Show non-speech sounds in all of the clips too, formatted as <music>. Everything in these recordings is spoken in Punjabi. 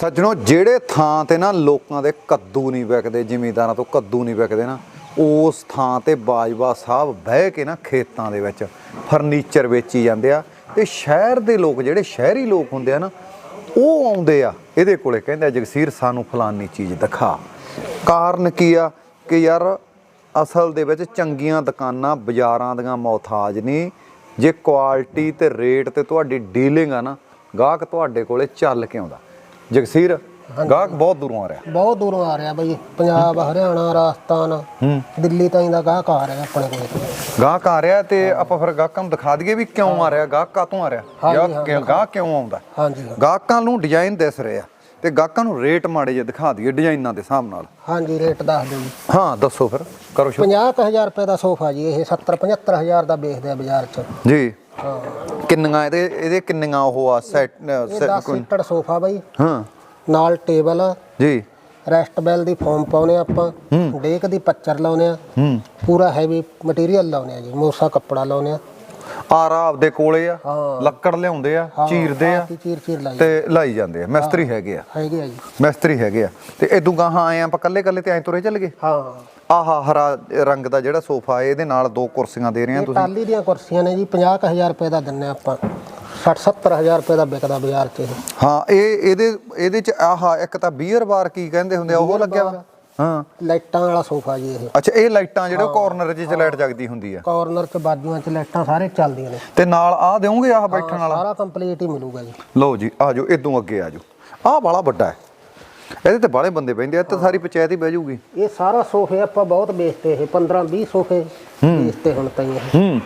ਸੱਜਣੋ, ਜਿਹੜੇ ਥਾਂ ਤੇ ਨਾ ਲੋਕਾਂ ਦੇ ਕੱਦੂ ਨਹੀਂ ਵਿਕਦੇ, ਜ਼ਿਮੀਂਦਾਰਾਂ ਤੋਂ ਕੱਦੂ ਨਹੀਂ ਵਿਕਦੇ ਨਾ, ਉਸ ਥਾਂ ਤੇ ਬਾਜਵਾ ਸਾਹਿਬ ਬਹਿ ਕੇ ਨਾ ਖੇਤਾਂ ਦੇ ਵਿੱਚ ਫਰਨੀਚਰ ਵੇਚੀ ਜਾਂਦੇ ਆ। ਤੇ ਸ਼ਹਿਰ ਦੇ ਲੋਕ, ਜਿਹੜੇ ਸ਼ਹਿਰੀ ਲੋਕ ਹੁੰਦੇ ਆ ਨਾ, ਉਹ ਆਉਂਦੇ ਆ। ਇਹਦੇ ਕੋਲੇ ਕਹਿੰਦੇ ਜਗਸੀਰ, ਸਾਨੂੰ ਫਲਾਨੀ ਚੀਜ਼ ਦਿਖਾ। ਕਾਰਨ ਕੀ ਆ ਕਿ ਯਾਰ, ਅਸਲ ਦੇ ਵਿੱਚ ਚੰਗੀਆਂ ਦੁਕਾਨਾਂ ਬਾਜ਼ਾਰਾਂ ਦੀਆਂ ਮੌਥਾਜ ਨਹੀਂ। ਜੇ ਕੁਆਲਿਟੀ ਤੇ ਰੇਟ ਤੇ ਤੁਹਾਡੀ ਡੀਲਿੰਗ ਆ ਨਾ, ਗਾਹਕ ਤੁਹਾਡੇ ਕੋਲੇ ਚੱਲ ਕੇ ਆਉਂਦਾ। ਜਗਸੀਰ ਗਾਹਕ ਬਹੁਤ ਦੂਰੋਂ ਆ ਰਿਹਾ। ਬਹੁਤ ਦੂਰੋਂ ਆ ਰਿਹਾ ਬਈ। ਪੰਜਾਬ ਹਰਿਆਣਾ ਰਾਜਸਥਾਨ ਹੂੰ। ਦਿੱਲੀ ਤਾਈਂ ਦਾ ਗਾਹਕ ਆ ਰਿਹਾ ਆਪਣੇ ਕੋਲ। ਗਾਹਕ ਆ ਰਿਹਾ ਤੇ ਆਪਾਂ ਫਿਰ ਗਾਹਕਾਂ ਨੂੰ ਦਿਖਾ ਦਈਏ ਵੀ ਕਿਉਂ ਆ ਰਿਹਾ ਗਾਹਕ ਕਾਤੋਂ ਆ ਰਿਹਾ? ਜਾਂ ਗਾਹਕ ਕਿਉਂ ਆਉਂਦਾ? ਹਾਂਜੀ ਹਾਂ। ਗਾਹਕਾਂ ਨੂੰ ਡਿਜ਼ਾਈਨ ਦਿਸ ਰਹੇ ਤੇ ਗਾਹਕਾਂ ਨੂੰ ਰੇਟ ਮਾੜੇ ਜਿਹੇ ਦਿਖਾ ਦਈਏ ਡਿਜ਼ਾਈਨਾਂ ਦੇ ਹਿਸਾਬ ਨਾਲ। ਹਾਂਜੀ ਰੇਟ ਦੱਸ ਦਿਓ ਜੀ। ਹਾਂ ਦੱਸੋ ਫਿਰ ਕਰੋ ਸ਼ੁਰੂ। 50000 ਰੁਪਏ ਦਾ ਸੋਫਾ ਜੀ ਇਹ 70 75000 ਦਾ ਵੇਚਦੇ ਆ ਬਾਜ਼ਾਰ 'ਚ। ਜੀ। ਕਿੰਨੀਆਂ ਇਹਦੇ ਇਹਦੇ ਕਿੰਨੀਆਂ ਉਹ ਆ ਸੈਟ ਇਹ 10 ਸੀਟਡ ਸੋਫਾ ਬਈ। ਹਾਂ। ਨਾਲ ਟੇਬਲ। ਜੀ। ਰੈਸਟ ਬੈਲ ਦੀ ਫੋਮ ਪਾਉਨੇ ਆਪਾਂ। ਡੇਕ ਦੀ ਪੱਚਰ ਲਾਉਨੇ ਆ। ਹੂੰ। ਪੂਰਾ ਹੈਵੀ ਮਟੀਰੀਅਲ ਲਾਉਨੇ ਆ ਜੀ। ਮੋਸਾ ਕੱਪੜਾ ਲਾਉਨੇ ਆ। ਆਰਾ ਆਪਦੇ ਕੋਲੇ ਆ। ਲੱਕੜ ਲਿਆਉਂਦੇ ਆ ਚੀਰਦੇ ਆ ਤੇ ਲਾਈ ਜਾਂਦੇ ਆ। ਮਿਸਤਰੀ ਹੈਗੇ ਆ। ਹੈਗੇ ਆ ਜੀ। ਮਿਸਤਰੀ ਹੈਗੇ ਆ। ਤੇ ਇਦੋਂ ਗਾਹਾਂ ਆਏ ਆ ਆਪਾਂ ਕੱਲੇ ਕੱਲੇ ਤੇ ਐਂ ਤੁਰੇ ਚੱਲ ਗਏ? ਹਾਂ। ਆਹਾ ਹਰਾ ਰੰਗ ਦਾ ਜਿਹੜਾ ਸੋਫਾ ਇਹਦੇ ਨਾਲ ਦੋ ਕੁਰਸੀਆਂ ਦੇ ਰਹੇ ਆ ਇਹ ਤੁਸੀਂ। ਟਾਲੀ ਦੀਆਂ ਕੁਰਸੀਆਂ ਨੇ ਜੀ 50000 ਰੁਪਏ ਦਾ ਦਿੰਨੇ ਆਪਾਂ। 60 70000 ਰੁਪਏ ਦਾ ਵਿਕਦਾ ਬਾਜ਼ਾਰ 'ਚ ਇਹ। ਹਾਂ ਇਹ ਇਹਦੇ ਇਹਦੇ ਚ ਆਹਾ ਇੱਕ ਤਾਂ ਬੀਅਰ ਬਾਰ ਕੀ ਕਹਿੰਦੇ ਹੁੰਦੇ ਆ ਉਹ ਲੱਗਿਆ ਵਾ? ਹਾਂ। ਲਾਈਟਾਂ ਵਾਲਾ ਸੋਫਾ ਜੀ ਇਹ। ਅੱਛਾ ਇਹ ਲਾਈਟਾਂ ਜਿਹੜੇ ਕਾਰਨਰ 'ਚ ਲਾਈਟ ਜਗਦੀ ਹੁੰਦੀ ਆ। ਕਾਰਨਰ 'ਚ ਬਾਜੂਆਂ 'ਚ ਲਾਈਟਾਂ ਸਾਰੇ ਚੱਲਦੀਆਂ ਨੇ। ਤੇ ਨਾਲ ਆਹ ਦੇਵੋਗੇ ਆਹ ਬੈਠਣ ਵਾਲਾ? ਸਾਰਾ ਕੰਪਲੀਟ ਹੀ ਮਿਲੂਗਾ ਜੀ। ਲਓ ਜੀ ਆ ਜਾਓ ਇਦੋਂ ਅੱਗੇ ਆ ਜਾਓ। ਆਹ ਬਾਲਾ ਵੱਡਾ ਹੈ। ਇਹਦੇ ਤੇ ਬਾਲੇ ਬੰਦੇ ਬੈਠਦੇ ਆ ਤਾਂ ਸਾਰੀ ਪੰਚਾਇਤ ਹੀ ਬਹਿ ਜਾਊਗੀ। ਇਹ ਸਾਰਾ ਸੋਫੇ ਆਪਾਂ ਬਹੁਤ ਵੇਚਤੇ ਇਹ 15 20 ਸੋਫੇ ਵੇਚਤੇ ਹੁਣ ਤਾਈਂ ਇਹ। ਹੂੰ।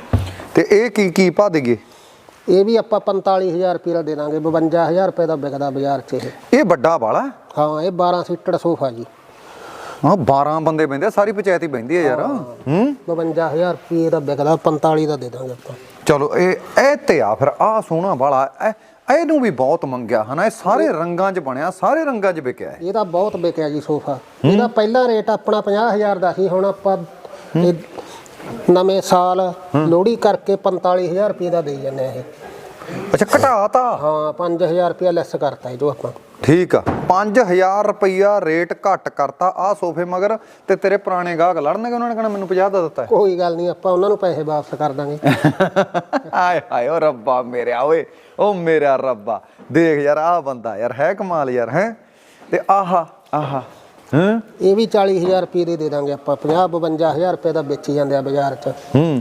ਤੇ ਇਹ ਕੀ ਕੀ ਪਾ ਦੇਗੇ? ਇਹ ਵੀ ਆਪਾਂ 45000 ਰੁਪਏ ਦਾ ਦੇ ਦਾਂਗੇ 52000 ਰੁਪਏ ਦਾ ਵਿਕਦਾ ਬਾਜ਼ਾਰ 'ਚ ਇਹ। ਇਹ ਵੱਡਾ ਬਾਲਾ ਹਾਂ ਇਹ 12 ਸੀਟਡ ਸੋਫਾ ਜੀ। ਹਾਂ 12 ਬੰਦੇ ਬੈਠਦੇ ਆ ਸਾਰੀ ਪੰਚਾਇਤ ਹੀ ਬੈਠਦੀ ਆ ਯਾਰ। ਹੂੰ। 52000 ਰੁਪਏ ਦਾ ਵਿਕਦਾ 45 ਦਾ ਦੇ ਦਾਂਗੇ ਆਪਾਂ। ਚਲੋ ਇਹ ਇਹ ਤੇ ਆ ਫਿਰ ਆ ਸੋਹਣਾ ਬਾਲਾ ਇਹ ਇਹਨੂੰ ਵੀ ਬਹੁਤ ਮੰਗਿਆ ਹਨਾ? ਇਹ ਸਾਰੇ ਰੰਗਾਂ 'ਚ ਬਣਿਆ ਸਾਰੇ ਰੰਗਾਂ 'ਚ ਵਿਕਿਆ ਹੈ ਇਹਦਾ ਬਹੁਤ ਵਿਕਿਆ ਜੀ ਸੋਫਾ। ਇਹਦਾ ਪਹਿਲਾ ਰੇਟ ਆਪਣਾ 50000 ਦਾ ਸੀ ਹੁਣ ਆਪਾਂ ਇਹ ਨਵੇਂ ਸਾਲ ਲੋਹੜੀ ਕਰਕੇ 45000 ਰੁਪਏ ਦਾ ਦੇ ਜਾਂਦੇ ਆ ਇਹ। ਅੱਛਾ ਘਟਾਤਾ? ਹਾਂ 5000 ਰੁਪਏ ਲੈਸ ਕਰਤਾ ਇਹ ਜੋ ਆਪਾਂ। ਠੀਕ ਆ। 5000 ਰੁਪਈਆ ਰੇਟ ਘੱਟ ਕਰਤਾ ਆ ਸੋਫੇ ਮਗਰ ਤੇ ਤੇਰੇ ਪੁਰਾਣੇ ਗਾਹਕ ਲੜਨਗੇ ਉਹਨਾਂ ਨੇ ਕਹਣਾ ਮੈਨੂੰ 50 ਦਾ ਦਿੱਤਾ ਹੈ। ਕੋਈ ਗੱਲ ਨਹੀਂ ਆਪਾਂ ਉਹਨਾਂ ਨੂੰ ਪੈਸੇ ਵਾਪਸ ਕਰ ਦਾਂਗੇ। <laughs> ਆਏ ਹਾਏ ਓ ਰੱਬਾ ਮੇਰਿਆ ਓਏ ਓ ਮੇਰਾ ਰੱਬਾ। ਦੇਖ ਯਾਰ ਆ ਬੰਦਾ ਯਾਰ ਹੈ ਕਮਾਲ ਯਾਰ ਹੈ? ਤੇ ਆਹਾ ਆਹਾ ਹਾਂ? ਇਹ ਵੀ 40000 ਰੁਪਏ ਦੇ ਦੇ ਦਾਂਗੇ ਆਪਾਂ 50 52000 ਰੁਪਏ ਦਾ ਵੇਚੀ ਜਾਂਦੇ ਆ ਬਾਜ਼ਾਰ 'ਚ। ਹੂੰ।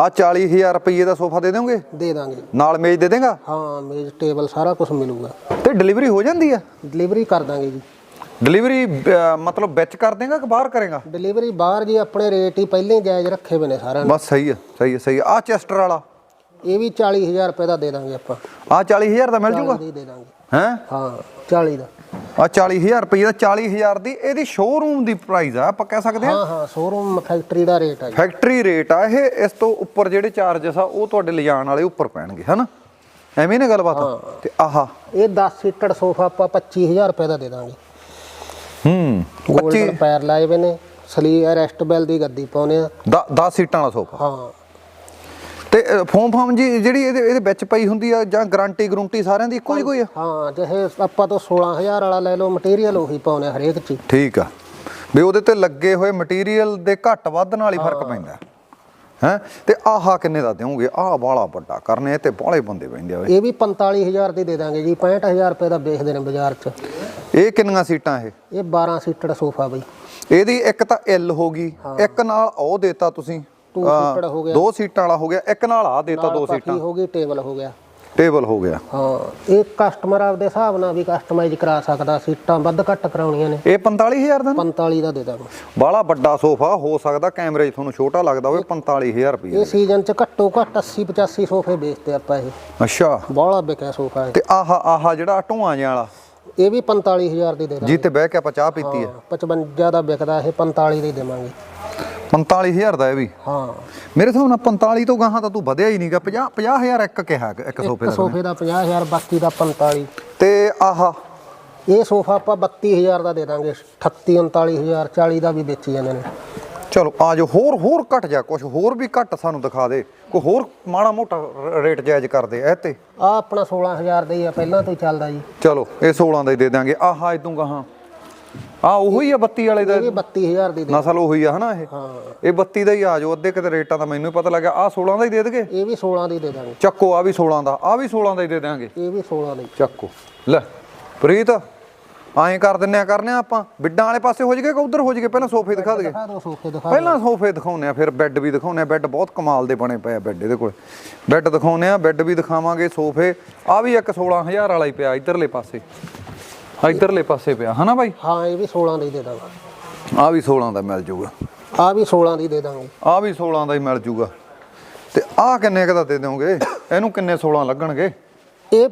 ਆ 40000 ਰੁਪਏ ਦਾ ਸੋਫਾ ਦੇ ਦੋਗੇ ਦੇ ਦਾਂਗੇ। ਨਾਲ ਮੇਜ਼ ਦੇ ਦੇਗਾ? ਹਾਂ ਮੇਜ਼ ਟੇਬਲ ਸਾਰਾ ਕੁਝ ਮਿਲੂਗਾ। ਤੇ ਡਿਲੀਵਰੀ ਹੋ ਜਾਂਦੀ ਆ? ਡਿਲੀਵਰੀ ਕਰ ਦਾਂਗੇ ਜੀ। ਡਿਲੀਵਰੀ ਮਤਲਬ ਵਿੱਚ ਕਰ ਦੇਗਾ ਕਿ ਬਾਹਰ ਕਰੇਗਾ? ਡਿਲੀਵਰੀ ਬਾਹਰ ਜੀ ਆਪਣੇ ਰੇਟ ਹੀ ਪਹਿਲਾਂ ਹੀ ਜਾਇਜ਼ ਰੱਖੇ ਹੋਏ ਨੇ ਸਾਰਿਆਂ ਨੇ। ਬਸ ਸਹੀ ਆ ਸਹੀ ਆ ਸਹੀ ਆ। ਆਹ ਚੈਸਟਰ ਵਾਲਾ? ਇਹ ਵੀ 40000 ਰੁਪਏ ਦਾ ਦੇ ਦਾਂਗੇ ਆਪਾਂ। ਆ 40000 ਦਾ ਮਿਲ ਜੂਗਾ? ਦੇ ਦਾਂਗੇ। ਹੈ? ਹਾਂ 40 ਦਾ। ਆ 40000 ਰੁਪਏ ਦਾ 40000 ਦੀ ਇਹਦੀ ਸ਼ੋਰੂਮ ਦੀ ਪ੍ਰਾਈਸ ਆ ਆਪਾਂ ਕਹਿ ਸਕਦੇ ਹਾਂ ਹਾਂ ਹਾਂ ਸ਼ੋਰੂਮ ਫੈਕਟਰੀ ਦਾ ਰੇਟ ਆ ਫੈਕਟਰੀ ਰੇਟ ਆ ਇਹ ਇਸ ਤੋਂ ਉੱਪਰ ਜਿਹੜੇ ਚਾਰजेस ਆ ਉਹ ਤੁਹਾਡੇ ਲਿਜਾਣ ਵਾਲੇ ਉੱਪਰ ਪੈਣਗੇ ਹਨਾ? ਐਵੇਂ ਨਾ ਗੱਲਬਾਤ? ਤੇ ਆਹਾ। ਇਹ 10 ਸੀਟਡ ਸੋਫਾ ਆਪਾਂ 25000 ਰੁਪਏ ਦਾ ਦੇ ਦਾਂਗੇ। ਹੂੰ 25 ਪੈਰ ਲਾਏ ਵੇ ਨੇ ਸਲੀ ਰੈਸਟ ਬੈਲ ਦੀ ਗੱਦੀ ਪਾਉਨੇ ਆ। 10 ਸੀਟਾਂ ਵਾਲਾ ਸੋਫਾ? ਹਾਂ। ਤੇ ਫੋਮ ਫਾਮ ਜੀ ਜਿਹੜੀ ਇਹਦੇ ਇਹਦੇ ਵਿੱਚ ਪਈ ਹੁੰਦੀ ਆ ਜਾਂ ਗਾਰੰਟੀ ਗਰੰਟੀ ਸਾਰਿਆਂ ਦੀ ਇੱਕੋ ਹੀ ਕੋਈ ਆ? ਹਾਂ ਜਿਹੇ ਆਪਾਂ ਤੋਂ 16000 ਵਾਲਾ ਲੈ ਲਓ ਮਟੀਰੀਅਲ ਉਹੀ ਪਾਉਨੇ ਹਰੇਕ ਚ। ਠੀਕ ਆ। ਵੀ ਉਹਦੇ ਤੇ ਲੱਗੇ ਹੋਏ ਮਟੀਰੀਅਲ ਦੇ ਘੱਟ ਵੱਧ ਨਾਲ ਹੀ ਫ਼ਰਕ ਪੈਂਦਾ। ਹੈ? ਤੇ ਆਹਾ ਕਿੰਨੇ ਦਾ ਦਿਓਗੇ? ਆਹ ਬਾਲਾ ਵੱਡਾ ਕਰਨੇ ਤੇ ਬਾਲੇ ਬੰਦੇ ਪੈਂਦੇ ਆ ਇਹ ਵੀ 45000 ਦੀ ਦੇ ਦਾਂਗੇ ਜੀ 65000 ਰੁਪਏ ਦਾ ਵੇਚਦੇ ਨੇ ਬਾਜ਼ਾਰ ਚ। ਇਹ ਕਿੰਨੀਆਂ ਸੀਟਾਂ ਇਹ? ਇਹ 12 ਸੀਟਡ ਸੋਫਾ ਬਈ। ਇਹਦੀ ਇੱਕ ਤਾਂ ਐਲ ਹੋ ਗਈ ਇੱਕ ਨਾਲ ਉਹ ਦੇਤਾ ਤੁਸੀਂ। ਅਹ, seated ਹੋ ਗਿਆ। ਦੋ ਸੀਟਾਂ ਵਾਲਾ ਹੋ ਗਿਆ। ਇੱਕ ਨਾਲ ਆ ਦੇਤਾ ਦੋ ਪਾਠੀ ਸੀਟਾਂ। ਹੋ ਗਈ ਟੇਬਲ ਹੋ ਗਿਆ। ਟੇਬਲ ਹੋ ਗਿਆ। ਹਾਂ ਇਹ ਕਸਟਮਰ ਆਪਦੇ ਹਿਸਾਬ ਨਾਲ ਵੀ ਕਸਟਮਾਈਜ਼ ਕਰਾ ਸਕਦਾ ਸੀਟਾਂ ਵੱਧ ਘੱਟ ਕਰਾਉਣੀਆਂ ਨੇ। ਇਹ 45000 ਦਾ ਨਾ? 45 ਦਾ ਦੇ ਦਾਂਗੇ। ਬਾਲਾ ਵੱਡਾ ਸੋਫਾ ਹੋ ਸਕਦਾ ਕੈਮਰੇ 'ਚ ਤੁਹਾਨੂੰ ਛੋਟਾ ਲੱਗਦਾ ਹੋਵੇ 45000 ਰੁਪਏ ਇਹ ਸੀਜ਼ਨ ਚ ਘੱਟੋ ਘੱਟ 80 85 ਸੋਫੇ ਵੇਚਦੇ ਆਪਾਂ ਇਹ। ਅੱਛਾ। ਬਾਹਲਾ ਵਿਕਿਆ ਸੋਫਾ ਇਹ। ਤੇ ਆਹਾ ਆਹਾ ਜਿਹੜਾ ਢੂਆਂ ਜਿਹਾ ਵਾਲਾ? ਇਹ ਵੀ 45000 ਦੀ ਦੇ ਦਾਂਗੇ। ਜੀ ਤੇ ਬਹਿ ਕੇ ਆਪਾਂ ਚਾਹ ਪੀਤੀ ਹੈ। 55 ਦਾ ਵਿਕਦਾ ਇਹ 45 ਦੀ ਦੇਵਾਂਗੇ। 45000 ਦਾ ਇਹ ਵੀ। ਹਾਂ। ਮੇਰੇ ਹਿਸਾਬ ਨਾਲ 45 ਤੋਂ ਗਾਹਾਂ ਤਾਂ ਤੂੰ ਵਧਿਆ ਹੀ ਨਹੀਂਗਾ 50 50000 ਇੱਕ ਕਿਹਾ ਇੱਕ ਸੋਫੇ ਦਾ ਸੋਫੇ ਦਾ 50000 ਬਾਕੀ ਦਾ 45 ਤੇ ਆਹਾ। ਇਹ ਸੋਫਾ ਆਪਾਂ 32000 ਦਾ ਦੇ ਦਾਂਗੇ। 38 39000 40 ਦਾ ਵੀ ਵੇਚੀ ਜਾਂਦੇ ਨੇ। ਚਲੋ ਆ ਜਾਓ ਹੋਰ ਹੋਰ ਘਟ ਜਾ ਕੁਝ ਹੋਰ ਵੀ ਘੱਟ ਸਾਨੂੰ ਦਿਖਾ ਦੇ। ਕੋਈ ਹੋਰ ਮਾੜਾ ਮੋਟਾ ਰੇਟ ਜਾਇਜ਼ ਕਰਦੇ ਐ ਤੇ। ਆ ਆਪਣਾ 16000 ਦਾ ਹੀ ਆ ਪਹਿਲਾਂ ਤੋਂ ਹੀ ਚੱਲਦਾ ਜੀ। ਚਲੋ ਇਹ 16 ਦਾ ਹੀ ਦੇ ਦਾਂਗੇ। ਆਹਾ ਇਦੋਂ ਗਾਹਾਂ। ਆ ਉਹੀ ਆ 32 ਵਾਲੇ ਦਾ। ਇਹ ਵੀ 32000 ਦੀ ਦੇ। ਨਸਲ ਉਹੀ ਆ ਹਨਾ ਇਹ? ਹਾਂ। ਇਹ 32 ਦਾ ਹੀ ਆ ਜਾਓ ਅੱਧੇ ਕਿਤੇ ਰੇਟਾਂ ਦਾ ਮੈਨੂੰ ਹੀ ਪਤਾ ਲੱਗਾ ਆ 16 ਦਾ ਹੀ ਦੇ ਦਗੇ? ਇਹ ਵੀ 16 ਦੀ ਦੇ ਦਾਂਗੇ। ਚੱਕੋ ਆ ਵੀ 16 ਦਾ ਆ ਵੀ 16 ਦਾ ਹੀ ਦੇ ਦਾਂਗੇ ਇਹ ਵੀ 16 ਦੀ ਚੱਕੋ। ਲੈ ਪ੍ਰੀਤ ਐਂ ਕਰ ਦਿੰਨੇ ਆ ਕਰਨੇ ਆ ਆਪਾਂ। ਬਿੱਡਾਂ ਵਾਲੇ ਪਾਸੇ ਹੋ ਜਗੇ ਕਿ ਉਧਰ ਹੋ ਜਗੇ? ਪਹਿਲਾਂ ਸੋਫੇ ਦਿਖਾ ਦਗੇ। ਦਿਖਾ ਦਿਓ ਸੋਫੇ ਦਿਖਾ ਪਹਿਲਾਂ ਸੋਫੇ ਦਿਖਾਉਨੇ ਆ ਫਿਰ ਬੈੱਡ ਵੀ ਦਿਖਾਉਨੇ ਆ। ਬੈੱਡ ਬਹੁਤ ਕਮਾਲ ਦੇ ਬਣੇ ਪਏ ਆ ਬੈੱਡ ਇਹਦੇ ਕੋਲ। ਬੈੱਡ ਦਿਖਾਉਨੇ ਆ ਬੈੱਡ ਵੀ ਦਿਖਾਵਾਂਗੇ ਸੋਫੇ। ਆ ਵੀ ਇੱਕ 16000 ਵਾਲਾ ਹੀ ਪਿਆ ਇਧਰਲੇ ਪਾਸੇ। ਇਧਰਲੇ ਪਾਸੇ ਪਿਆ ਹਨਾ ਬਾਈ? ਹਾਂ ਇਹ ਵੀ 16 ਦੀ ਦੇ ਦਾਂਗੇ। ਆ ਵੀ 16 ਦਾ ਮਿਲ ਜੂਗਾ। ਆ ਵੀ 16 ਦੀ ਦੇ ਦਾਂਗੇ। ਆ ਵੀ 16 ਦਾ ਹੀ ਮਿਲ ਜੂਗਾ। ਤੇ ਆ ਕਿੰਨੇ ਕੁ ਦਾ ਦੇ ਦਿਓਗੇ? ਇਹਨੂੰ ਕਿੰਨੇ 16 ਲੱਗਣਗੇ? ਇਹ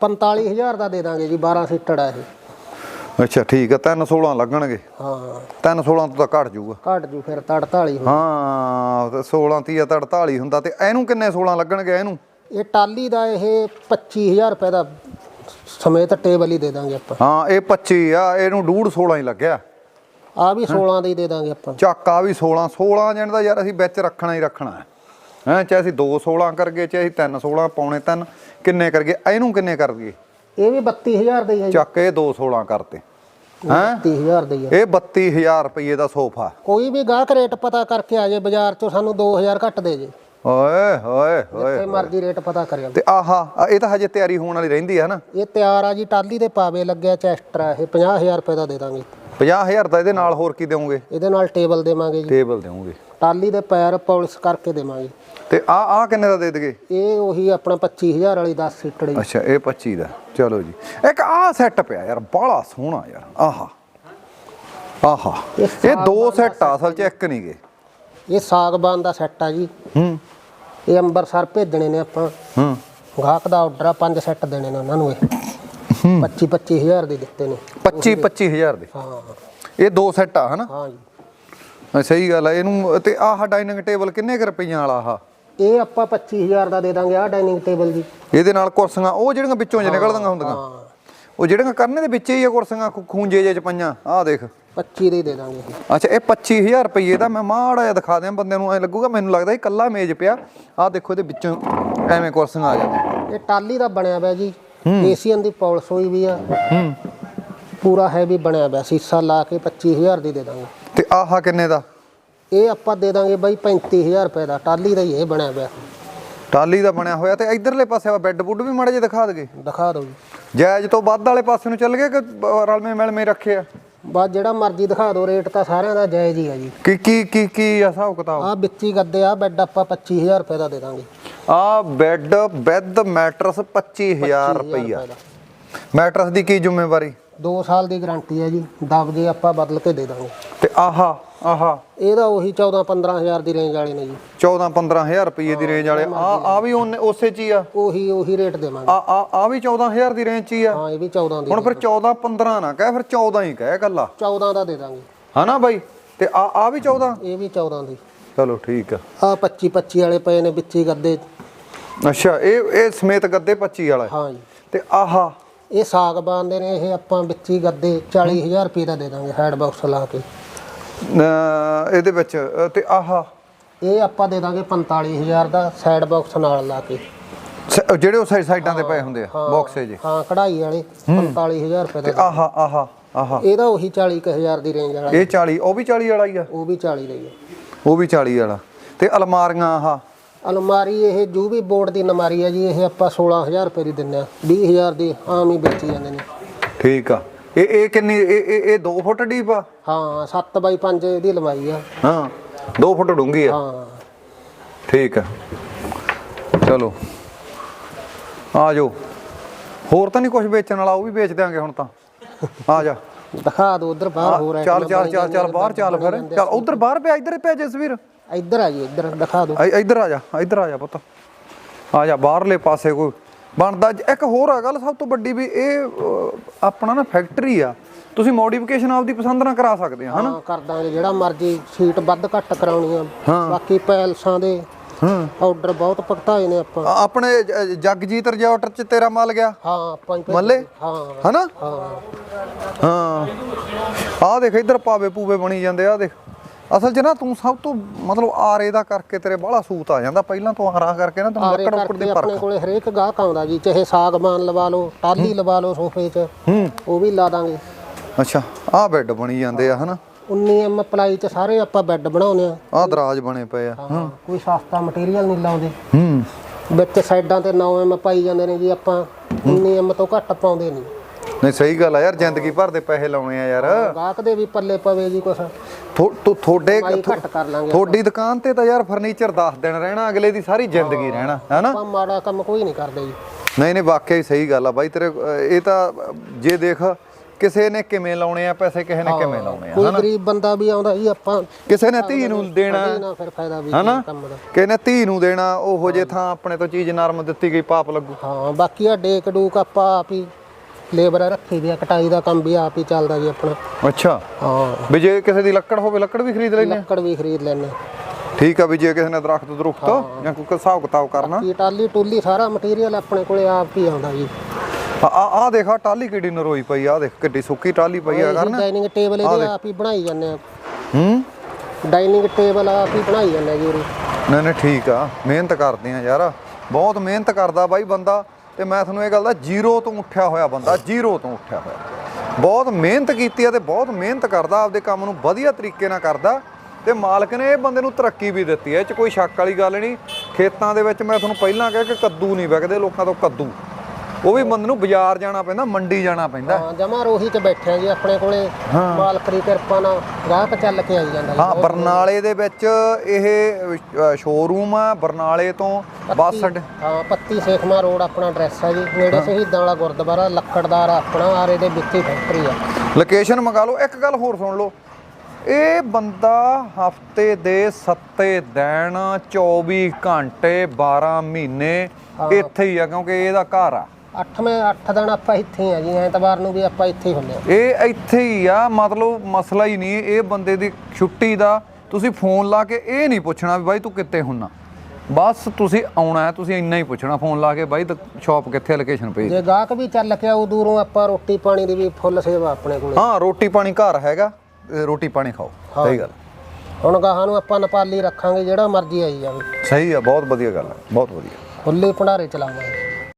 45000 ਦਾ ਦੇ ਦਾਂਗੇ ਜੀ 12 ਸੀਟੜ ਆ ਇਹ। ਅੱਛਾ ਠੀਕ ਆ ਤਿੰਨ 16 ਲੱਗਣਗੇ। ਹਾਂ। ਤਿੰਨ 16 ਤੋਂ ਤਾਂ ਘਟ ਜੂਗਾ। ਘਟ ਜੂ ਫਿਰ 43 ਹੋ ਹਾਂ ਤੇ 16 30 ਤਾਂ 48 ਹੁੰਦਾ ਤੇ ਇਹਨੂੰ ਕਿੰਨੇ 16 ਲੱਗਣਗੇ ਇਹਨੂੰ? ਇਹ ਟਾਲੀ ਦਾ ਇਹ 25000 ਰੁਪਏ ਦਾ ਸਮੇਤ ਟੇਬਲ ਹੀ ਦੇ ਦਾਂਗੇ ਆਪਾਂ। ਹਾਂ ਇਹ 25 ਆ ਇਹਨੂੰ ਡੂਢ 16 ਹੀ ਲੱਗਿਆ। ਆ ਵੀ 16 ਦੀ ਦੇ ਦਾਂਗੇ ਆਪਾਂ। ਚੱਕ ਆ ਵੀ 16 16 ਜਣ ਦਾ ਯਾਰ ਅਸੀਂ ਵਿੱਚ ਰੱਖਣਾ ਹੀ ਰੱਖਣਾ ਹੈ। ਹੈਂ ਚਾਹੇ ਅਸੀਂ 2 16 ਕਰਗੇ ਚਾਹੇ ਅਸੀਂ 3 16 ਪੌਣੇ 3 ਕਿੰਨੇ ਕਰਗੇ ਇਹਨੂੰ ਕਿੰਨੇ ਕਰ ਦਈਏ ਇਹ ਵੀ 32000 ਦਾ ਹੀ ਹੈ ਚੱਕ ਇਹ 2 16 ਕਰਤੇ। ਹੈਂ? 30000 ਦਾ ਹੀ ਹੈ ਇਹ 32000 ਰੁਪਏ ਦਾ ਸੋਫਾ। ਕੋਈ ਵੀ ਗਾਹਕ ਰੇਟ ਪਤਾ ਕਰਕੇ ਆ ਜੇ ਬਾਜ਼ਾਰ ਚੋਂ ਸਾਨੂੰ 2000 ਘੱਟ ਦੇ ਜੇ। ਓਏ ਓਏ ਓਏ ਜਿੱਥੇ ਮਰਜ਼ੀ ਰੇਟ ਪਤਾ ਕਰਿਆ ਤੇ ਆਹਾ ਆ ਇਹ ਤਾਂ ਹਜੇ ਤਿਆਰੀ ਹੋਣ ਵਾਲੀ ਰਹਿੰਦੀ ਹੈ ਨਾ ਇਹ ਤਿਆਰ ਆ ਜੀ ਟਾਲੀ ਦੇ ਪਾਵੇ ਲੱਗਿਆ ਚੈਸਟਰ ਆ ਇਹ 50000 ਰੁਪਏ ਦਾ ਦੇ ਦਾਂਗੇ। 50000 ਦਾ ਇਹਦੇ ਨਾਲ ਹੋਰ ਕੀ ਦੇਵੋਗੇ? ਇਹਦੇ ਨਾਲ ਟੇਬਲ ਦੇਵਾਂਗੇ ਜੀ। ਟੇਬਲ ਦੇਵੋਗੇ। ਟਾਲੀ ਦੇ ਪੈਰ ਪਾਲਿਸ਼ ਕਰਕੇ ਦੇਵਾਂਗੇ। ਤੇ ਆ ਆ ਕਿੰਨੇ ਦਾ ਦੇ ਦਗੇ? ਇਹ ਉਹੀ ਆਪਣਾ 25000 ਵਾਲੀ 10 ਸੀਟੜ। ਅੱਛਾ ਇਹ 25 ਦਾ। ਚਲੋ ਜੀ। ਇੱਕ ਆ ਸੈੱਟ ਪਿਆ ਯਾਰ ਬੜਾ ਸੋਹਣਾ ਯਾਰ। ਆਹਾ। ਆਹਾ। ਇਹ ਇਹ ਦੋ ਸੈੱਟ ਆ ਅਸਲ ਚ ਇੱਕ ਨਹੀਂ ਗੇ। ਇਹ ਸਾਗਬਾਨ ਦਾ ਸੈੱਟ ਆ ਜੀ। ਹੂੰ। ਇਹ ਅੰਬਰਸਰ ਭੇਜਣੇ ਨੇ ਆਪਾਂ। ਹੂੰ। ਗਾਹਕ ਦਾ ਆਰਡਰ ਆ ਪੰਜ ਸੈੱਟ ਦੇਣੇ ਨੇ ਉਹਨਾਂ ਨੂੰ ਇਹ। 25 25000 ਦੇ ਦਿੱਤੇ ਨੇ। 25 25000 ਦੇ? ਹਾਂ। ਇਹ ਦੋ ਸੈੱਟ ਆ ਹਨਾ? ਹਾਂ ਜੀ। ਸਹੀ ਗੱਲ ਆ ਇਹਨੂੰ ਤੇ ਆਹ ਡਾਈਨਿੰਗ ਟੇਬਲ ਕਿੰਨੇ ਕੁ ਰੁਪਈਆਂ ਵਾਲਾ ਆਹ? ਇਹ ਆਪਾਂ 25000 ਦਾ ਦੇ ਦਾਂਗੇ ਆ ਡਾਈਨਿੰਗ ਟੇਬਲ ਜੀ। ਇਹਦੇ ਨਾਲ ਕੁਰਸੀਆਂ ਉਹ ਜਿਹੜੀਆਂ ਵਿੱਚੋਂ ਜਿ ਨਿਕਲਦੀਆਂ ਹੁੰਦੀਆਂ। ਹਾਂ। ਉਹ ਜਿਹੜੀਆਂ ਕਰਨੇ ਦੇ ਵਿੱਚ ਹੀ ਆ ਕੁਰਸੀਆਂ ਖੂੰਜੇ ਜੇ ਚ ਪਈਆਂ ਆਹ ਦੇਖ। 25 ਦੇ ਹੀ ਦੇ ਦਾਂਗੇ। ਅੱਛਾ ਇਹ 25000 ਰੁਪਏ ਦਾ ਮੈਂ ਮਾੜਾ ਜਿਹਾ ਦਿਖਾ ਦਿਆਂ ਬੰਦੇ ਨੂੰ ਐ ਲੱਗੂਗਾ ਮੈਨੂੰ ਲੱਗਦਾ ਇਹ ਕੱਲਾ ਮੇਜ਼ ਪਿਆ। ਆਹ ਦੇਖੋ ਇਹਦੇ ਵਿੱਚੋਂ ਐਵੇਂ ਕੁਰਸੀਆਂ ਆ ਜਾਂਦੀਆਂ। ਇਹ ਟਾਲੀ ਦਾ ਬਣਿਆ ਹੋਇਆ ਜੀ। ਏਸੀਅਨ ਦੀ ਪੌਲਿਸ਼ ਹੋਈ ਵੀ ਆ। ਪੂਰਾ ਹੈਵੀ ਬਣਿਆ ਹੋਇਆ ਸੀਸਾ ਲਾ ਕੇ 25000 ਦੀ ਦੇ ਦਾਂਗੇ। ਤੇ ਆਹ ਕਿੰਨੇ ਦਾ? ਇਹ ਆਪਾਂ ਦੇ ਦਾਂਗੇ ਬਾਈ 35000 ਰੁਪਏ ਦਾ। ਟਾਲੀ ਦਾ ਹੀ ਇਹ ਬਣਿਆ ਹੋਇਆ ਟਾਲੀ ਦਾ ਬਣਿਆ ਹੋਇਆ ਤੇ ਇਧਰਲੇ ਪਾਸੇ ਆ ਬੈੱਡ ਬੁੱਡ ਵੀ ਮਾੜੇ ਜਿਹੇ ਦਿਖਾ ਦਗੇ ਦਿਖਾ ਦਿਓ ਜੀ। ਜਾਇਜ਼ ਤੋਂ ਵੱਧ ਵਾਲੇ ਪਾਸੇ ਨੂੰ ਚੱਲ ਗਏ ਕਿ ਰਲਵੇਂ ਮਿਲਵੇਂ ਰੱਖੇ ਆ? ਬਸ ਜਿਹੜਾ ਮਰਜ਼ੀ ਦਿਖਾ ਦਿਓ ਰੇਟ ਤਾਂ ਸਾਰਿਆਂ ਦਾ ਜਾਇਜ਼ ਹੀ ਆ ਜੀ। ਕੀ ਕੀ ਕੀ ਕੀ ਆ ਹਿਸਾਬ ਕਿਤਾਬ? ਆ ਵਿੱਚੀ ਗੱਦੇ ਆ ਬੈੱਡ ਆਪਾਂ 25000 ਰੁਪਏ ਦਾ ਦੇ ਦਾਂਗੇ। ਆ ਬੈੱਡ ਵਿਦ ਮੈਟਰਸ 25000 ਰੁਪਈਆ। ਦਾ। ਮੈਟਰਸ ਦੀ ਕੀ ਜ਼ਿੰਮੇਵਾਰੀ? 2 ਸਾਲ ਦੀ ਗਾਰੰਟੀ ਹੈ ਜੀ ਦਬ ਜੇ ਆਪਾਂ ਬਦਲ ਕੇ ਦੇ ਦਾਂਗੇ। ਤੇ ਆਹਾ ਆਹਾ। ਇਹਦਾ ਉਹੀ 14 15000 ਦੀ ਰੇਂਜ ਵਾਲੇ ਨੇ ਜੀ। 14 15000 ਰੁਪਏ ਦੀ ਰੇਂਜ ਵਾਲੇ। ਆ ਆ ਵੀ ਉਹਨੇ- ਉਸੇ ਚ ਹੀ ਆ। ਉਹੀ ਉਹੀ ਰੇਟ ਦੇਵਾਂਗੇ। ਆ ਆ ਆ ਵੀ 14000 ਦੀ ਰੇਂਜ ਚ ਹੀ ਆ। ਹਾਂ ਇਹ ਵੀ 14 ਦੀ ਹੁਣ ਫਿਰ 14 15 ਨਾ ਕਹਿ ਫਿਰ 14 ਹੀ ਕਹਿ ਗੱਲਾ 14 ਦਾ ਦੇ ਦਾਂਗੇ। ਹਨਾ ਬਾਈ? ਤੇ ਆ ਆ ਵੀ 14 ਇਹ ਵੀ 14 ਦੀ। ਚਲੋ ਠੀਕ ਆ। ਆ 25 25 ਵਾਲੇ ਪਏ ਨੇ ਵਿੱਚੀ ਗੱਦੇ। ਅੱਛਾ ਇਹ ਇਹ ਸਮੇਤ ਗੱਦੇ 25 ਵਾਲਾ। ਹੈ। ਜੀ। ਤੇ ਆਹਾ। ਇਹ ਸਾਗਬਾਨ ਦੇ ਨੇ ਇਹ ਆਪਾਂ ਵਿੱਚੀ ਗੱਦੇ 40000 ਰੁਪਏ ਦਾ ਦੇ ਦਾਂਗੇ ਹੈਡ ਬਾਕਸ ਲਾ ਕੇ। ਇਹਦੇ ਵਿੱਚ ਤੇ ਆਹਾ। ਇਹ ਆਪਾਂ ਦੇ ਦਾਂਗੇ 45000 ਦਾ ਸਾਈਡ ਬਾਕਸ ਨਾਲ ਲਾ ਕੇ। ਸ- ਜਿਹੜੇ ਉਹ ਸਾਈਡ ਸਾਈਡਾਂ ਤੇ ਪਏ ਹੁੰਦੇ ਆ ਬਾਕਸੇ ਜੇ। ਹਾਂ ਕਢਾਈ ਵਾਲੇ 45000 ਰੁਪਏ ਤੇ ਦਾ। ਆਹਾ ਆਹਾ ਆਹਾ। ਇਹਦਾ ਉਹੀ 40000 ਦੀ ਰੇਂਜ ਵਾਲਾ। ਇਹ 40 ਉਹ ਵੀ 40 ਵਾਲਾ ਹੀ ਆ? ਉਹ ਵੀ 40 ਦਾ ਹੀ ਹੈ ਉਹ ਵੀ 40 ਵਾਲਾ। ਤੇ ਅਲਮਾਰੀਆਂ ਆਹਾ? ਅਲਮਾਰੀ ਇਹ ਜੂ ਵੀ ਬੋਰਡ ਦੀ ਅਲਮਾਰੀ ਹੈ ਜੀ ਇਹ ਆਪਾਂ 16000 ਰੁਪਏ ਦੀ ਦਿੰਨੇ ਆ। 20000 ਦੀ ਆਮ ਹੀ ਵੇਚੀ ਜਾਂਦੇ ਨੇ। ਠੀਕ ਆ। ਇਹ ਇਹ ਕਿੰਨੀ ਇਹ ਇਹ ਇਹ 2 ਫੁੱਟ ਡੀਪ ਆ? ਹਾਂ 7 ਬਾਈ 5 ਇਹਦੀ ਅਲਮਾਰੀ ਆ। ਹਾਂ 2 ਫੁੱਟ ਡੂੰਘੀ ਆ। ਹਾਂ। ਠੀਕ ਆ। ਚਲੋ। ਆ ਜਾਓ। ਹੋਰ ਤਾਂ ਨਹੀਂ ਕੁਝ ਵੇਚਣ ਵਾਲਾ ਉਹ ਵੀ ਵੇਚ ਦਿਆਂਗੇ ਹੁਣ ਤਾਂ। ਆ ਜਾ। ਦਿਖਾ ਦੋ ਉਧਰ ਬਾਹਰ ਹੋਰ ਚੱਲ ਚੱਲ ਚੱਲ ਚੱਲ ਬਾਹਰ ਚੱਲ ਫਿਰ। ਚੱਲ ਉਧਰ ਬਾਹਰ ਪਿਆ ਇੱਧਰ ਪਿਆ ਜਸਵੀਰ। ਇੱਧਰ ਆ ਜੀ ਇੱਧਰ ਦਿਖਾ ਦੋ। ਇ- ਇੱਧਰ ਆ ਜਾ ਇੱਧਰ ਆ ਜਾ ਪੁੱਤ। ਆ ਜਾ ਬਾਹਰਲੇ ਪਾਸੇ ਕੋਈ ਬਣਦਾ ਇੱਕ ਹੋਰ ਆ ਗੱਲ ਸਭ ਤੋਂ ਵੱਡੀ ਵੀ ਇਹ ਆਪਣਾ ਨਾ ਫੈਕਟਰੀ ਆ। ਤੁਸੀਂ ਮੋਡੀਫਿਕੇਸ਼ਨ ਆਪਦੀ ਪਸੰਦ ਨਾਲ ਕਰਾ ਸਕਦੇ ਆ ਹਨਾ? ਹਾਂ ਕਰ ਦਾਂਗੇ ਜਿਹੜਾ ਮਰਜ਼ੀ ਸੀਟ ਵੱਧ ਘੱਟ ਕਰਾਉਣੀ ਆ। ਬਾਕੀ ਪੈਲਸਾਂ ਦੇ ਹਾਂ। ਆਰਡਰ ਬਹੁਤ ਭੁਗਤਾਏ ਨੇ ਆਪਾਂ। ਆਪਣੇ ਜਗਜੀਤ ਰਿਜ਼ੋਰਟ ਚ ਤੇਰਾ ਮਾਲ ਗਿਆ? ਹਾਂ ਆਪਾਂ ਮੱਲੇ? ਹਾਂ। ਹਨਾ? ਹਾਂ। ਹਾਂ। ਆ ਦੇਖ ਇੱਧਰ ਪਾਵੇ ਪੂਵੇ ਬਣੀ ਜਾਂਦੇ ਆ ਦੇਖ। ਅਸਲ 'ਚ ਨਾ ਤੂੰ ਸਭ ਤੋਂ ਮਤਲਬ ਆਰੇ ਦਾ ਕਰਕੇ ਤੇਰੇ ਬਾਹਲਾ ਸੂਤ ਆ ਜਾਂਦਾ। ਪਹਿਲਾਂ ਤੋਂ ਆਰਾ ਕਰਕੇ ਨਾ ਤੈਨੂੰ ਲੱਕੜ ਉੱਕੜ ਦੀ ਆਪਣੇ ਪਰਖ ਕੋਲੇ ਹਰੇਕ ਗਾਹਕ ਆਉਂਦਾ ਜੀ ਚਾਹੇ ਸਾਗਬਾਨ ਲਵਾ ਲਓ ਟਾਲੀ ਲਵਾ ਲਓ ਸੋਫੇ 'ਚ ਹੂੰ। ਉਹ ਵੀ ਲਾ ਦਾਂਗੇ। ਅੱਛਾ ਆਹ ਬੈੱਡ ਬਣੀ ਜਾਂਦੇ ਆ ਹਨਾ? 19 ਐਮ ਪਲਾਈ 'ਚ ਸਾਰੇ ਆਪਾਂ ਬੈੱਡ ਬਣਾਉਨੇ ਆ। ਆਹ ਦਰਾਜ ਬਣੇ ਪਏ ਆ ਹਾਂ ਕੋਈ ਸਸਤਾ ਮਟੀਰੀਅਲ ਨਹੀਂ ਲਾਉਂਦੇ। ਹੂੰ। ਵਿੱਚ ਸਾਈਡਾਂ ਤੇ 9 ਐਮ ਪਾਈ ਜਾਂਦੇ ਨੇ ਜੀ ਆਪਾਂ 19 ਐਮ ਤੋਂ ਘੱਟ ਪਾਉਂਦੇ ਨਹੀਂ। ਨਹੀਂ ਸਹੀ ਗੱਲ ਆ ਯਾਰ ਜ਼ਿੰਦਗੀ ਭਰ ਦੇ ਪੈਸੇ ਲਾਉਣੇ ਆ ਯਾਰ। ਗਾਹਕ ਦੇ ਵੀ ਪੱਲੇ ਪਵੇ ਜੀ ਕੁਛ। ਤੂੰ ਤੁਹਾਡੇ ਮਾਈ ਘੱਟ ਕਰ ਲਾਂਗੇ ਤੁਹਾਡੀ ਦੁਕਾਨ ਤੇ ਤਾਂ ਯਾਰ ਫਰਨੀਚਰ 10 ਦਿਨ ਰਹਿਣਾ ਅਗਲੇ ਦੀ ਸਾਰੀ ਜ਼ਿੰਦਗੀ ਰਹਿਣਾ ਹੈਨਾ ਆਪਾਂ ਮਾੜਾ ਕੰਮ ਕੋਈ ਨਹੀਂ ਕਰਦੇ ਜੀ। ਨਹੀਂ ਨਹੀਂ ਵਾਕਿਆ ਸਹੀ ਗੱਲ ਆ ਬਾਈ ਤੇਰੇ ਇਹ ਤਾਂ ਜੇ ਦੇਖ ਕਿਸੇ ਨੇ ਕਿਵੇਂ ਲਾਉਣੇ ਆ ਪੈਸੇ ਕਿਸੇ ਨੇ ਕਿਵੇਂ ਲਾਉਣੇ ਆ ਕੋਈ ਗਰੀਬ ਬੰਦਾ ਵੀ ਆਉਂਦਾ ਜੀ ਆਪਾਂ ਕਿਸੇ ਨੇ ਧੀ ਨੂੰ ਦੇਣਾ ਫਿਰ ਫਾਇਦਾ ਵੀ ਹਨਾ ਕੀ ਕੰਮ ਦਾ। ਕਿਸੇ ਨੇ ਧੀ ਨੂੰ ਦੇਣਾ ਉਹੋ ਜੇ ਥਾਂ ਆਪਣੇ ਤੋਂ ਚੀਜ਼ ਨਰਮ ਦਿੱਤੀ ਗਈ ਪਾਪ ਲੱਗੂ। ਹਾਂ ਬਾਕੀ ਆ ਡੇਕ ਡੂਕ ਆਪਾਂ ਆਪ ਹੀ ਲੇਬਰ ਰੱਖੀ ਦੀ ਆ ਕਟਾਈ ਦਾ ਕੰਮ ਵੀ ਆਪ ਹੀ ਚੱਲਦਾ ਜੀ ਆਪਣਾ। ਅੱਛਾ। ਹਾਂ। ਵੀ ਜੇ ਕਿਸੇ ਦੀ ਲੱਕੜ ਹੋਵੇ ਲੱਕੜ ਵੀ ਖਰੀਦ ਲੈਣੇ ਲੱਕੜ ਵੀ ਖਰੀਦ ਲੈਣੇ ਠੀਕ ਆ ਵੀ ਜੇ ਕਿਸੇ ਨੇ ਦਰਖਤ ਦਰੁਖਤ ਜਾਂ ਕੋਈ ਹਿਸਾਬ ਕਿਤਾਬ ਕਰਨਾ। ਕੀ ਟਾਲੀ ਟੁੱਲੀ ਸਾਰਾ ਮਟੀਰੀਅਲ ਆਪਣੇ ਕੋਲੇ ਆਪ ਹੀ ਆਉਂਦਾ ਜੀ। ਆ ਆ ਦੇਖ ਟਾਲੀ ਕਿੱਡੀ ਨਰੋਈ ਪਈ ਆ ਦੇਖ ਕਿੱਡੀ ਸੁੱਕੀ ਟਾਲੀ ਪਈ ਆ ਕਰਨ। ਡਾਈਨਿੰਗ ਟੇਬਲ ਇਹਦੇ ਆਪ ਹੀ ਬਣਾਈ ਜਾਂਦੇ ਆ। ਹੂੰ? ਡਾਈਨਿੰਗ ਟੇਬਲ ਆਪ ਹੀ ਬਣਾਈ ਜਾਂਦੇ ਆ ਜੀ ਨਹੀਂ ਨਹੀਂ ਠੀਕ ਆ ਮਿਹਨਤ ਕਰਦੇ ਆ ਯਾਰ। ਬਹੁਤ ਮਿਹਨਤ ਕਰਦਾ ਬਾਈ ਬੰਦਾ। ਤੇ ਮੈਂ ਤੁਹਾਨੂੰ ਇਹ ਗੱਲ ਦਾ ਜ਼ੀਰੋ ਤੋਂ ਉੱਠਿਆ ਹੋਇਆ ਬੰਦਾ, ਜ਼ੀਰੋ ਤੋਂ ਉੱਠਿਆ ਹੋਇਆ। ਬਹੁਤ ਮਿਹਨਤ ਕੀਤੀ ਹੈ ਤੇ ਬਹੁਤ ਮਿਹਨਤ ਕਰਦਾ, ਆਪਦੇ ਕੰਮ ਨੂੰ ਵਧੀਆ ਤਰੀਕੇ ਨਾਲ ਕਰਦਾ ਤੇ ਮਾਲਕ ਨੇ ਇਹ ਬੰਦੇ ਨੂੰ ਤਰੱਕੀ ਵੀ ਦਿੱਤੀ ਹੈ, ਇਹ ਚ ਕੋਈ ਸ਼ੱਕ ਵਾਲੀ ਗੱਲ ਨਹੀਂ। ਖੇਤਾਂ ਦੇ ਵਿੱਚ ਮੈਂ ਤੁਹਾਨੂੰ ਪਹਿਲਾਂ ਕਿਹਾ ਕਿ ਕੱਦੂ ਨਹੀਂ ਵਿਕਦੇ, ਲੋਕਾਂ ਤੋਂ ਕੱਦੂ। ਉਹ ਵੀ ਬੰਦੇ ਨੂੰ ਬਾਜ਼ਾਰ ਜਾਣਾ ਪੈਂਦਾ ਮੰਡੀ ਜਾਣਾ ਪੈਂਦਾ। ਹਾਂ ਜਮਾ ਰੋਹੀ ਚ ਬੈਠੇ ਆ ਜੀ ਆਪਣੇ ਕੋਲੇ ਮਾਲਕ ਦੀ ਕਿਰਪਾ ਨਾਲ ਗਾਹਕ ਚੱਲ ਕੇ ਆਈ ਜਾਂਦਾ ਹਾਂ ਬਰਨਾਲੇ ਦੇ ਵਿੱਚ ਇਹ ਸ਼ੋਰੂਮ ਆ ਬਰਨਾਲੇ ਤੋਂ ਬੱਸ ਅੱਡੇ। ਹਾਂ ਪੱਤੀ ਸੇਖਮਾ ਰੋਡ ਆਪਣਾ ਐਡਰੈਸ ਹੈ ਜੀ। ਨੇੜੇ ਸ਼ਹੀਦਾਂ ਵਾਲਾ ਗੁਰਦੁਆਰਾ ਲੱਕੜਦਾਰ ਆਪਣਾ ਆਰੇ ਦੇ ਵਿੱਚ ਹੀ ਫੈਕਟਰੀ ਆ। ਲੋਕੇਸ਼ਨ ਮੰਗਾ ਲਓ ਇੱਕ ਗੱਲ ਹੋਰ ਸੁਣ ਲਓ। ਇਹ ਬੰਦਾ ਹਫ਼ਤੇ ਦੇ 7 ਦਿਨ 24 ਘੰਟੇ 12 ਮਹੀਨੇ ਇੱਥੇ ਹੀ ਆ ਕਿਉਂਕਿ ਇਹਦਾ ਘਰ ਆ। 8ਵੇਂ 8 ਦਿਨ ਆਪਾਂ ਇੱਥੇ ਆ ਜੀ ਐਤਵਾਰ ਨੂੰ ਵੀ ਆਪਾਂ ਇੱਥੇ ਹੀ ਹੁੰਦੇ ਆ। ਇਹ ਇੱਥੇ ਹੀ ਆ ਮਤਲਬ ਮਸਲਾ ਹੀ ਨਹੀਂ ਇਹ ਬੰਦੇ ਦੀ ਛੁੱਟੀ ਦਾ ਤੁਸੀਂ ਫੋਨ ਲਾ ਕੇ ਇਹ ਨਹੀਂ ਪੁੱਛਣਾ ਵੀ ਬਾਈ ਤੂੰ ਕਿੱਥੇ ਹੁੰਨਾ। ਬਸ ਤੁਸੀਂ ਆਉਣਾ ਹੈ ਤੁਸੀਂ ਇੰਨਾ ਹੀ ਪੁੱਛਣਾ ਫੋਨ ਲਾ ਕੇ ਬਾਈ ਸ਼ਾਪ ਕਿੱਥੇ ਲੋਕੇਸ਼ਨ ਪਈ ਜੇ ਗਾਹਕ ਵੀ ਚੱਲ ਕੇ ਆਉ ਦੂਰੋਂ ਆਪਾਂ ਰੋਟੀ ਪਾਣੀ ਦੀ ਵੀ ਫੁੱਲ ਸੇਵਾ ਆਪਣੇ ਕੋਲੇ। ਹਾਂ ਰੋਟੀ ਪਾਣੀ ਘਰ ਹੈਗਾ ਰੋਟੀ ਪਾਣੀ ਖਾਓ ਸਹੀ ਗੱਲ। ਹੁਣ ਗਾਹਾਂ ਨੂੰ ਆਪਾਂ ਨੇਪਾਲੀ ਰੱਖਾਂਗੇ ਜਿਹੜਾ ਮਰਜ਼ੀ ਆਈ ਜਾਵੇ। ਸਹੀ ਆ ਬਹੁਤ ਵਧੀਆ ਗੱਲ ਹੈ ਬਹੁਤ ਵਧੀਆ। ਫੁੱਲੇ ਭੰਡਾਰੇ ਚਲਾਵਾਂਗੇ।